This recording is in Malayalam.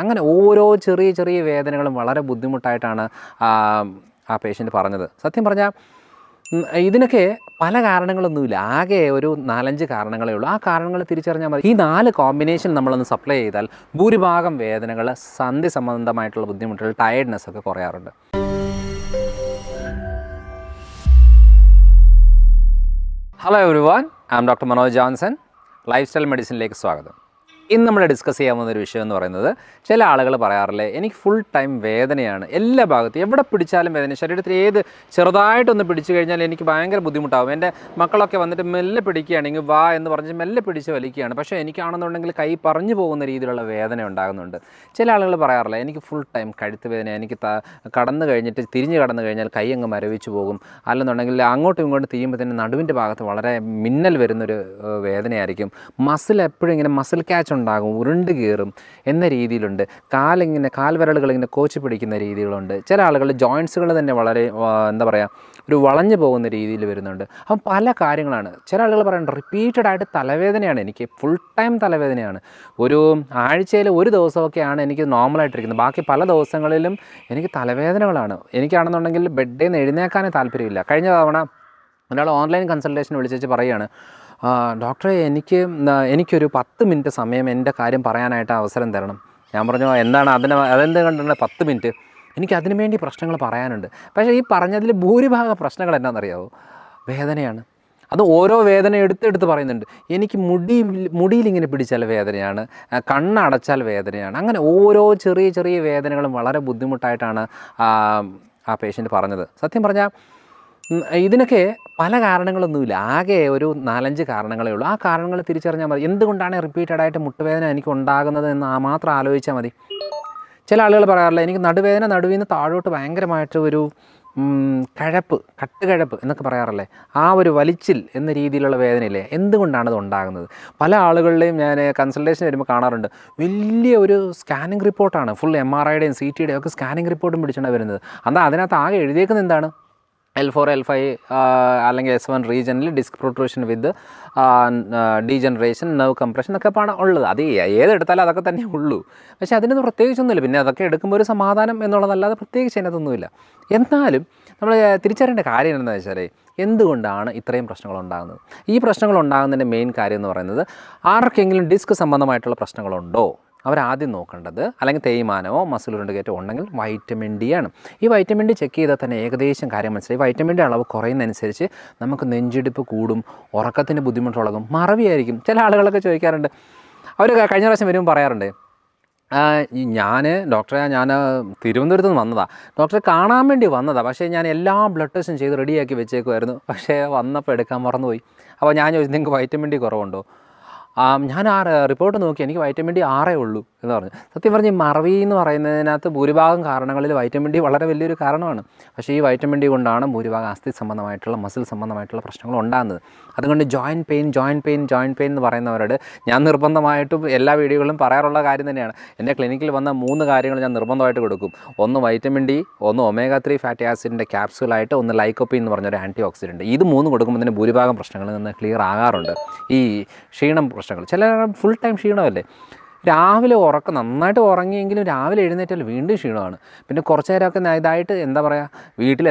അങ്ങനെ ഓരോ ചെറിയ ചെറിയ വേദനകളും വളരെ ബുദ്ധിമുട്ടായിട്ടാണ് ആ പേഷ്യന്റ് പറഞ്ഞത്. സത്യം പറഞ്ഞാൽ ഇതിനൊക്കെ പല കാരണങ്ങളൊന്നുമില്ല. ആകെ ഒരു നാലഞ്ച് കാരണങ്ങളേ ഉള്ളൂ. ആ കാരണങ്ങൾ തിരിച്ചറിഞ്ഞാൽ മതി. ഈ നാല് കോമ്പിനേഷൻ നമ്മളൊന്ന് സപ്ലൈ ചെയ്താൽ ഭൂരിഭാഗം വേദനകൾ സന്ധി സംബന്ധമായിട്ടുള്ള ബുദ്ധിമുട്ടുകൾ ടയർഡ്നെസ് ഒക്കെ കുറയാറുണ്ട്. Hello one I am doctor Manoj Johnson. Life style മെഡിസിനിലേക്ക് സ്വാഗതം. ഇന്ന് നമ്മൾ ഡിസ്കസ് ചെയ്യാൻ പോകുന്ന ഒരു വിഷയം എന്ന് പറയുന്നത് ചില ആളുകൾ പറയാറില്ലേ എനിക്ക് ഫുൾ ടൈം വേദനയാണ്. എല്ലാ ഭാഗത്തും എവിടെ പിടിച്ചാലും വേദന. ശരീരത്തിൽ ഏത് ചെറുതായിട്ടൊന്ന് പിടിച്ചു കഴിഞ്ഞാൽ എനിക്ക് ഭയങ്കര ബുദ്ധിമുട്ടാകും എന്റെ മക്കളൊക്കെ വന്നിട്ട് മെല്ലെ പിടിക്കുകയാണെങ്കിൽ വാ എന്ന് പറഞ്ഞ് മെല്ലെ പിടിച്ച് വലിക്കുകയാണ്. പക്ഷേ എനിക്കാണെന്നുണ്ടെങ്കിൽ കൈ പറഞ്ഞു പോകുന്ന രീതിയിലുള്ള വേദന ഉണ്ടാകുന്നുണ്ട്. ചില ആളുകൾ പറയാറില്ലേ എനിക്ക് ഫുൾ ടൈം കഴുത്ത് വേദന. എനിക്ക് കടന്നു കഴിഞ്ഞിട്ട് തിരിഞ്ഞ് കടന്നു കഴിഞ്ഞാൽ കൈ അങ്ങ് മരവിച്ച് പോകും. അല്ലെന്നുണ്ടെങ്കിൽ അങ്ങോട്ടും ഇങ്ങോട്ടും തിരിയുമ്പോൾ തന്നെ നടുവിന്റെ ഭാഗത്ത് വളരെ മിന്നൽ വരുന്നൊരു വേദനയായിരിക്കും. മസിൽ എപ്പോഴും ഇങ്ങനെ മസിൽ ക്യാച്ച് ഉണ്ടാകും ഉരുണ്ട് കീറും എന്ന രീതിയിലുണ്ട്. കാലിങ്ങനെ കാൽവിരലുകൾ ഇങ്ങനെ കോച്ച് പിടിക്കുന്ന രീതികളുണ്ട്. ചില ആളുകൾ ജോയിൻസുകൾ തന്നെ വളരെ എന്താ പറയുക ഒരു വളഞ്ഞു പോകുന്ന രീതിയിൽ വരുന്നുണ്ട്. അപ്പം പല കാര്യങ്ങളാണ്. ചില ആളുകൾ പറയുന്നുണ്ട് റിപ്പീറ്റഡ് ആയിട്ട് തലവേദനയാണ് എനിക്ക്. ഫുൾ ടൈം തലവേദനയാണ്. ഒരു ആഴ്ചയിൽ ഒരു ദിവസമൊക്കെയാണ് എനിക്ക് നോർമലായിട്ടിരിക്കുന്നത്. ബാക്കി പല ദിവസങ്ങളിലും എനിക്ക് തലവേദനകളാണ്. എനിക്കാണെന്നുണ്ടെങ്കിൽ ബെഡിൽ നിന്ന് എഴുന്നേക്കാനേ താല്പര്യമില്ല. കഴിഞ്ഞ തവണ ഒരാൾ ഓൺലൈൻ കൺസൾട്ടേഷൻ വിളിച്ചു പറയുകയാണ് "ആ, ഡോക്ടറെ എനിക്ക് എനിക്കൊരു പത്ത് മിനിറ്റ് സമയം എന്റെ കാര്യം പറയാനായിട്ട് അവസരം തരണം. ഞാൻ പറഞ്ഞു എന്താണ് അതിന് അതെന്ത് കണ്ടാണ് പത്ത് മിനിറ്റ്? എനിക്ക് അതിനു വേണ്ടി പ്രശ്നങ്ങൾ പറയാനുണ്ട്. പക്ഷേ ഈ പറഞ്ഞതിൽ ഭൂരിഭാഗം പ്രശ്നങ്ങൾ എന്താണെന്നറിയാവോ വേദനയാണ്. അത് ഓരോ വേദന എടുത്തെടുത്ത് പറയുന്നുണ്ട്. എനിക്ക് മുടി മുടിയിലിങ്ങനെ പിടിച്ചാൽ വേദനയാണ് കണ്ണടച്ചാൽ വേദനയാണ്. അങ്ങനെ ഓരോ ചെറിയ ചെറിയ വേദനകളും വളരെ ബുദ്ധിമുട്ടായിട്ടാണ് ആ പേഷ്യന്റ് പറഞ്ഞത്. സത്യം പറഞ്ഞാൽ ഇതിനൊക്കെ പല കാരണങ്ങളൊന്നുമില്ല. ആകെ ഒരു നാലഞ്ച് കാരണങ്ങളേ ഉള്ളൂ. ആ കാരണങ്ങൾ തിരിച്ചറിഞ്ഞാൽ മതി. എന്തുകൊണ്ടാണ് റിപ്പീറ്റഡ് ആയിട്ട് മുട്ടുവേദന എനിക്ക് ഉണ്ടാകുന്നത് എന്ന് മാത്രം ആലോചിച്ചാൽ മതി. ചില ആളുകൾ പറയാറില്ല എനിക്ക് നടുവേദന നടുവിൽ നിന്ന് താഴോട്ട് ഭയങ്കരമായിട്ട് ഒരു കഴപ്പ് കട്ടുകഴപ്പ് എന്നൊക്കെ പറയാറില്ലേ? ആ ഒരു വലിച്ചിൽ എന്ന രീതിയിലുള്ള വേദനയില്ലേ? എന്തുകൊണ്ടാണ് ഇത് ഉണ്ടാകുന്നത്? പല ആളുകളുടെയും ഞാൻ കൺസൾട്ടേഷൻ വരുമ്പോൾ കാണാറുണ്ട്. വലിയ ഒരു സ്കാനിങ് റിപ്പോർട്ടാണ് ഫുൾ എം ആർ ഐയുടെയും സി ടിയുടെയും ഒക്കെ സ്കാനിങ് റിപ്പോർട്ടും പിടിച്ചാണ് വരുന്നത്. എന്നാൽ അതിനകത്ത് ആകെ എഴുതിയേക്കുന്നത് എന്താണ്? എൽ ഫോർ എൽ ഫൈവ് അല്ലെങ്കിൽ S one റീജനിൽ disc protrusion with degeneration nerve compression ഒക്കെ ആണ് ഉള്ളത്. അത് ഏതെടുത്താലും അതൊക്കെ തന്നെ ഉള്ളൂ. പക്ഷേ അതിനൊന്നും പ്രത്യേകിച്ചൊന്നുമില്ല. പിന്നെ അതൊക്കെ എടുക്കുമ്പോൾ ഒരു സമാധാനം എന്നുള്ളതല്ലാതെ പ്രത്യേകിച്ച് അതിനകത്തൊന്നുമില്ല. എന്നാലും നമ്മൾ തിരിച്ചറിയേണ്ട കാര്യം എന്താണെന്ന് വെച്ചാൽ എന്തുകൊണ്ടാണ് ഇത്രയും പ്രശ്നങ്ങൾ ഉണ്ടാകുന്നത്? ഈ പ്രശ്നങ്ങൾ ഉണ്ടാകുന്നതിന്റെ മെയിൻ കാര്യം എന്ന് പറയുന്നത് ആർക്കെങ്കിലും ഡിസ്ക് സംബന്ധമായിട്ടുള്ള പ്രശ്നങ്ങളുണ്ടോ? അവരാദ്യം നോക്കേണ്ടത് അല്ലെങ്കിൽ തേയ്മാനമോ മസിൽ ഉരുണ്ടുകയറ്റോ ഉണ്ടെങ്കിൽ വൈറ്റമിൻ ഡി ആണ്. ഈ വൈറ്റമിൻ ഡി ചെക്ക് ചെയ്താൽ തന്നെ ഏകദേശം കാര്യം മനസ്സിലായി. വൈറ്റമിൻ ഡി അളവ് കുറയുന്നതനുസരിച്ച് നമുക്ക് നെഞ്ചിടിപ്പ് കൂടും ഉറക്കത്തിന് ബുദ്ധിമുട്ടുള്ളതും മറവിയായിരിക്കും. ചില ആളുകളൊക്കെ ചോദിക്കാറുണ്ട്. അവർ കഴിഞ്ഞ പ്രാവശ്യം വരുമ്പോൾ പറയാറുണ്ട് ഞാൻ ഡോക്ടറെ ഞാൻ തിരുവനന്തപുരത്ത് നിന്ന് വന്നതാണ് ഡോക്ടറെ കാണാൻ വേണ്ടി വന്നതാണ് പക്ഷേ ഞാൻ എല്ലാ ബ്ലഡ് ടെസ്റ്റും ചെയ്ത് റെഡിയാക്കി വെച്ചേക്കുമായിരുന്നു പക്ഷേ വന്നപ്പോൾ എടുക്കാൻ മറന്നുപോയി. അപ്പോൾ ഞാൻ ചോദിച്ചു നിങ്ങൾക്ക് വൈറ്റമിൻ ഡി കുറവുണ്ടോ? ഞാൻ ആ റിപ്പോർട്ട് നോക്കി എനിക്ക് വൈറ്റമിൻ ഡി ആറേ ഉള്ളൂ എന്ന് പറഞ്ഞു. സത്യം പറഞ്ഞ് മറവി എന്ന് പറയുന്നതിനകത്ത് ഭൂരിഭാഗം കാരണങ്ങളിൽ വൈറ്റമിൻ ഡി വളരെ വലിയൊരു കാരണമാണ്. പക്ഷേ ഈ വൈറ്റമിൻ ഡി കൊണ്ടാണ് ഭൂരിഭാഗം അസ്ഥി സംബന്ധമായിട്ടുള്ള മസിൽ സംബന്ധമായിട്ടുള്ള പ്രശ്നങ്ങൾ ഉണ്ടാകുന്നത്. അതുകൊണ്ട് joint pain joint pain joint pain എന്ന് പറയുന്നവരോട് ഞാൻ നിർബന്ധമായിട്ടും എല്ലാ വീഡിയോകളും പറയാറുള്ള കാര്യം തന്നെയാണ്. എന്റെ ക്ലിനിക്കിൽ വന്ന മൂന്ന് കാര്യങ്ങൾ ഞാൻ നിർബന്ധമായിട്ട് കൊടുക്കും. ഒന്ന് വൈറ്റമിൻ ഡി ഒന്ന് ഒമേഗ ത്രീ ഫാറ്റി ആസിഡിന്റെ ക്യാപ്സൂളായിട്ട് ഒന്ന് ലൈക്കോപ്പി എന്ന് പറഞ്ഞൊരു ആന്റി ഓക്സിഡന്റ് ഇത് മൂന്ന് കൊടുക്കുമ്പോൾ തന്നെ ഭൂരിഭാഗം പ്രശ്നങ്ങളിൽ നിന്ന് ക്ലിയർ ആകാറുണ്ട്. ഈ ക്ഷീണം പ്രശ്നങ്ങൾ. ചില ഫുൾ ടൈം ക്ഷീണമല്ലേ? രാവിലെ ഉറക്കം നന്നായിട്ട് ഉറങ്ങിയെങ്കിലും രാവിലെ എഴുന്നേറ്റാൽ വീണ്ടും ക്ഷീണമാണ്. പിന്നെ കുറച്ച് നേരമൊക്കെ ഇതായിട്ട് എന്താ പറയുക വീട്ടിൽ